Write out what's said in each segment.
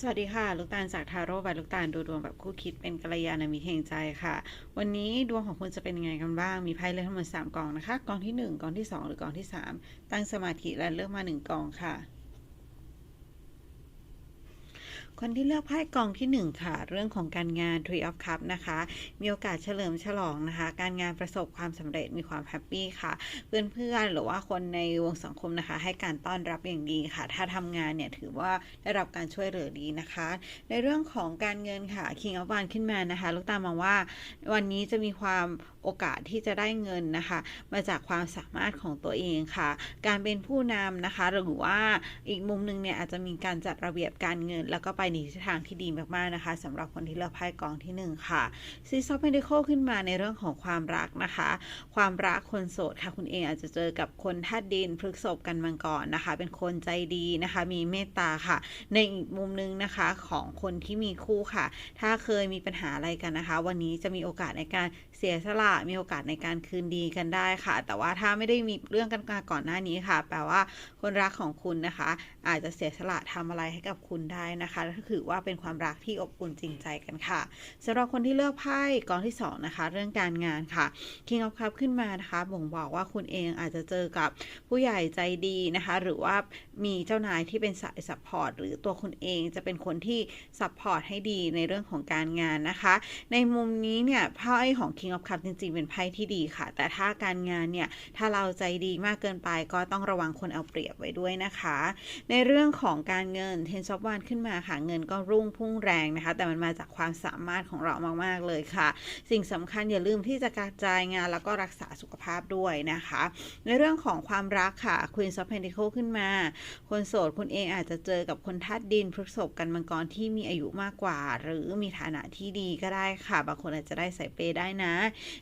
สวัสดีค่ะ ลูกตาลจากทาโร่ใบลูกตาลดูดวงแบบคู่คิดเป็นกัลยาณมิตรแห่งใจค่ะ วันนี้ดวงของคุณจะเป็นยังไงกันบ้าง มีไพ่เลือกทั้งหมด3กองนะคะกองที่ 1กองที่ 2 หรือกองที่ 3 ตั้งสมาธิและเลือกมา 1กองค่ะ คนที่เลือกไพ่กองที่ 1 ค่ะ เรื่องของการงาน Tree of Cup นะคะ มีโอกาสเฉลิมฉลองนะคะ การงานประสบความสำเร็จมีความแฮปปี้ค่ะ เพื่อนๆ หรือว่าคนในวงสังคมนะคะ ให้การต้อนรับอย่างดีค่ะ ถ้าทำงานเนี่ยถือว่าได้รับการช่วยเหลือดีนะคะ ในเรื่องของการเงินค่ะ King of Wands ขึ้นมานะคะ ลูกตามมองว่า วันนี้จะมีความโอกาสที่จะได้เงินนะคะ มาจากความสามารถของตัวเองค่ะ การเป็นผู้นำนะคะ หรือว่าอีกมุมหนึงเนี่ยอาจจะมีการจัดระเบียบการเงินแล้วก็ไปในทิศทางที่ดีมากๆนะคะสำหรับคนที่เลือกไพ่กองที่ 1 ค่ะซีซอฟเปนดิโคขึ้นมาในเรื่องของความรักนะคะ ความรักคนโสดค่ะ คุณเองอาจจะเจอกับคนธาตุดินพฤกษบกันมังกรนะคะ เป็นคนใจดีนะคะ มีเมตตาค่ะ ในอีกมุมนึงนะคะของคนที่มีคู่ค่ะ ถ้าเคยมีปัญหาอะไรกันนะคะ วันนี้จะมีโอกาสในการเสียสละมีโอกาสในการคืนดีกันได้ค่ะ แต่ว่าถ้าไม่ได้มีเรื่องกันมาก่อนหน้านี้ค่ะ แปลว่าคนรักของคุณนะคะ อาจจะเสียสละทำอะไรให้กับคุณได้นะคะก็ถือว่าเป็นความรักที่อบอุ่นจริงใจกันค่ะสำหรับคนที่เลือกไพ่กองที่สองนะคะ เรื่องการงานค่ะ King of Cups ขึ้นมานะคะบ่งบอกว่าคุณเองอาจจะเจอกับผู้ใหญ่ใจดีนะคะ หรือว่ามีเจ้านายที่เป็นสายซัพพอร์ตหรือตัวคุณเองจะเป็นคนที่ซัพพอร์ตให้ดีในเรื่องของการงานนะคะ ในมุมนี้เนี่ยไพ่ของ King of Cups จริง ๆ เป็นไพ่ที่ดีค่ะ แต่ถ้าการงานเนี่ยถ้าเราใจดีมากเกินไปก็ต้องระวังคนเอาเปรียบไว้ด้วยนะคะ ในเรื่องของการเงินเทนซอฟวานขึ้นมาค่ะเงินก็รุ่งพุ่งแรงนะคะ แต่มันมาจากความสามารถของเรามากๆเลยค่ะ สิ่งสำคัญอย่าลืมที่จะกระจายงานแล้วก็รักษาสุขภาพด้วยนะคะ ในเรื่องของความรักค่ะ Queen of Pentacles ขึ้นมา คนโสดคุณเองอาจจะเจอกับคนธาตุดินพฤษภกันมังกรที่มีอายุมากกว่า หรือมีฐานะที่ดีก็ได้ค่ะ บางคนอาจจะได้ใส่เปย์ได้นะ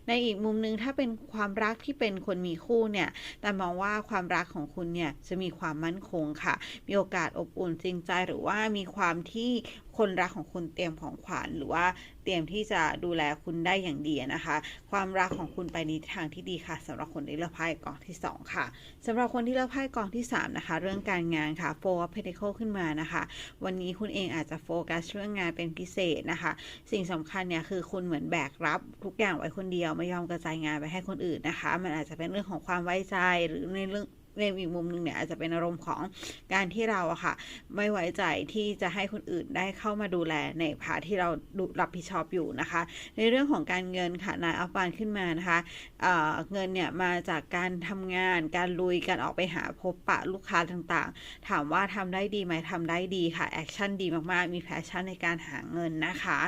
ในอีกมุมนึงถ้าเป็นความรักที่เป็นคนมีคู่เนี่ยแต่มองว่าความรักของคุณเนี่ยจะมีความมั่นคงค่ะ มีโอกาสอบอุ่นจริงใจหรือว่ามีความทที่คนรักของคุณเตรียมของขวัญหรือว่าเตรียมที่จะดูแลคุณได้อย่างดีนะคะ ความรักของคุณไปในทางที่ดีค่ะสำหรับคนที่เลือกไพ่กองที่ 2 ค่ะสำหรับคนที่เลือกไพ่กองที่ 3 นะคะ เรื่องการงานค่ะ Four of Pentacles ขึ้นมานะคะ วันนี้คุณเองอาจจะโฟกัสเรื่องงานเป็นพิเศษนะคะ สิ่งสำคัญเนี่ยคือคุณเหมือนแบกรับทุกอย่างไว้คนเดียวไม่ยอมกระจายงานไปให้คนอื่นนะคะ มันอาจจะเป็นเรื่องของความไว้ใจหรือในเรื่อง ในอีกมุมหนึ่งเนี่ยอาจจะเป็นอารมณ์ของการที่เราอะค่ะ ไม่ไว้ใจที่จะให้คนอื่นได้เข้ามาดูแลในพาที่เราดูรับผิดชอบอยู่นะคะ ในเรื่องของการเงินค่ะนายอัปปานขึ้นมานะคะเเงินเนี่ยมาจากการทำงาน การลุยการออกไปหาพบปะลูกค้าต่างๆ ถามว่าทำได้ดีไหมทำได้ดีค่ะแอคชั่นดีมากๆ มีแพชชั่นในการหาเงินนะคะ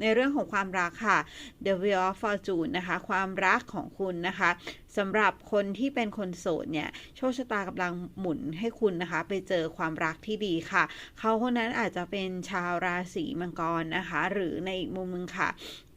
ในเรื่องของความรักค่ะ The Wheel of Fortune นะคะ ความรักของคุณนะคะสำหรับคนที่เป็นคนโสดเนี่ยโชคชะตากำลังหมุนให้คุณนะคะ ไปเจอความรักที่ดีค่ะ เขาคนนั้นอาจจะเป็นชาวราศีมังกรนะคะ หรือในอีกมุมนึงค่ะ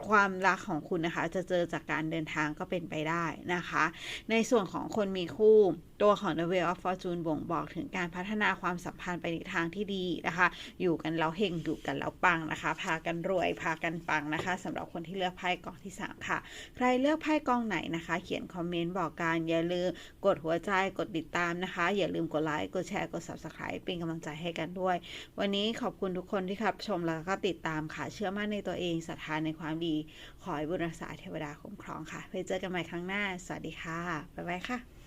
ความรักของคุณนะคะ จะเจอจากการเดินทางก็เป็นไปได้นะคะ ในส่วนของคนมีคู่ ตัวของ The Wheel of Fortune บ่งบอกถึงการพัฒนาความสัมพันธ์ไปในทางที่ดีนะคะ อยู่กันแล้วเฮงอยู่กันแล้วปังนะคะ พากันรวยพากันปังนะคะสำหรับคนที่เลือกไพ่กองที่ 3 ค่ะ ใครเลือกไพ่กองไหนนะคะ เขียนคอมเมนต์บอกกันอย่าลืมกดหัวใจกดติดตามนะคะ อย่าลืมกดไลค์กดแชร์กด subscribe เป็นกำลังใจให้กันด้วย วันนี้ขอบคุณทุกคนที่ครับชมแล้วก็ติดตามค่ะเชื่อมั่นในตัวเองศรัทธาในความดี ขอให้บุญรักษาเทวดาคุ้มครองค่ะไปเจอกันใหม่ครั้งหน้า สวัสดีค่ะบ๊ายบายค่ะ